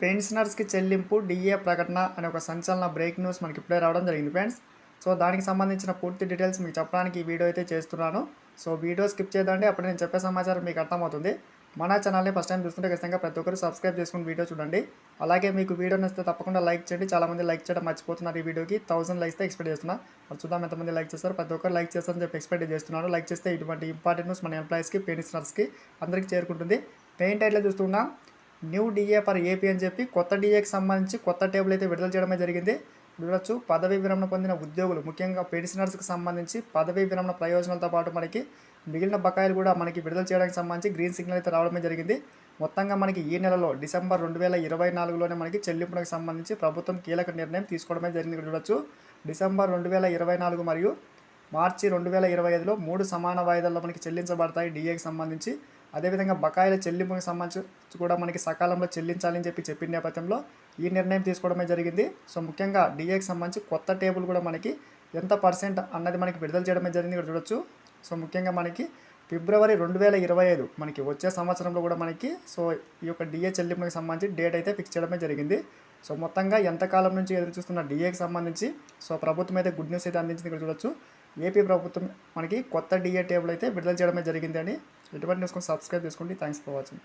పెన్షనర్స్కి చెల్లింపు డిఏ ప్రకటన అనే ఒక సంచలన బ్రేక్ న్యూస్ మనకి ఇప్పుడే రావడం జరిగింది ఫ్రెండ్స్. సో దానికి సంబంధించిన పూర్తి డీటెయిల్స్ మీకు చెప్పడానికి ఈ వీడియో అయితే చేస్తున్నాను. సో వీడియో స్కిప్ చేయదండి. అప్పుడు నేను చెప్పే సమాచారం మీకు అర్థమవుతుంది. మన ఛానల్ని ఫస్ట్ టైం చూస్తుంటే ఖచ్చితంగా ప్రతి ఒక్కరు సబ్స్క్రైబ్ చేసుకుని వీడియో చూడండి. అలాగే మీకు వీడియో నచ్చితే తప్పకుండా లైక్ చేయండి. చాలామంది లైక్ చేయడం మర్చిపోతున్నారు ఈ వీడియోకి. థౌసండ్ లైక్స్ ఎక్స్పెక్ట్ చేస్తున్నా. మరి చూద్దాం ఎంతమంది లైక్ చేస్తారు. ప్రతి ఒక్కరు లైక్ చేస్తారని చెప్పి ఎక్స్పెక్ట్ చేస్తున్నాను లైక్ చేస్తే ఇటువంటి ఇంపార్టెంట్ న్యూస్ మన ఎంప్లాయీస్కి పెన్షనర్స్కి అందరికీ చేరుకుంటుంది. పెయింట్ టైట్లో చూస్తున్నాం న్యూ డిఏ ఫర్ ఏపీ అని చెప్పి కొత్త డిఏకి సంబంధించి కొత్త టేబుల్ అయితే విడుదల చేయడమే జరిగింది. చూడొచ్చు. పదవీ విరమణ పొందిన ఉద్యోగులు ముఖ్యంగా పెన్షనర్స్కి సంబంధించి పదవీ విరమణ ప్రయోజనాలతో పాటు మనకి మిగిలిన బకాయిలు కూడా మనకి విడుదల చేయడానికి సంబంధించి గ్రీన్ సిగ్నల్ అయితే రావడమే జరిగింది. మొత్తంగా మనకి ఈ నెలలో డిసెంబర్ రెండు వేల ఇరవై నాలుగులోనే మనకి చెల్లింపులకు సంబంధించి ప్రభుత్వం కీలక నిర్ణయం తీసుకోవడమే జరిగింది. చూడవచ్చు చూడొచ్చు. డిసెంబర్ రెండు వేల ఇరవై నాలుగు మరియు మార్చి రెండు వేల ఇరవై ఐదులో మూడు సమాన వాయిదాల్లో మనకి చెల్లించబడతాయి డిఏకి సంబంధించి. అదేవిధంగా బకాయిల చెల్లింపుకి సంబంధించి కూడా మనకి సకాలంలో చెల్లించాలని చెప్పి చెప్పిన నేపథ్యంలో ఈ నిర్ణయం తీసుకోవడమే జరిగింది. సో ముఖ్యంగా డిఏకి సంబంధించి కొత్త టేబుల్ కూడా మనకి ఎంత పర్సెంట్ అన్నది మనకి విడుదల చేయడమే జరిగింది ఇక్కడ చూడొచ్చు. సో ముఖ్యంగా మనకి ఫిబ్రవరి రెండు వేల ఇరవై ఐదు మనకి వచ్చే సంవత్సరంలో కూడా మనకి సో ఈ యొక్క డిఏ చెల్లింపుకి సంబంధించి డేట్ అయితే ఫిక్స్ చేయడమే జరిగింది. సో మొత్తంగా ఎంతకాలం నుంచి ఎదురు చూస్తున్న డిఏకి సంబంధించి సో ప్రభుత్వం అయితే గుడ్ న్యూస్ అయితే అందించింది ఇక్కడ చూడొచ్చు. ఏపీ ప్రభుత్వం మనకి కొత్త డిఏ టేబుల్ అయితే విడుదల చేయడమే జరిగింది ఎటువంటి న్యూస్ సబ్స్క్రైబ్ చేసుకోండి. Thanks for watching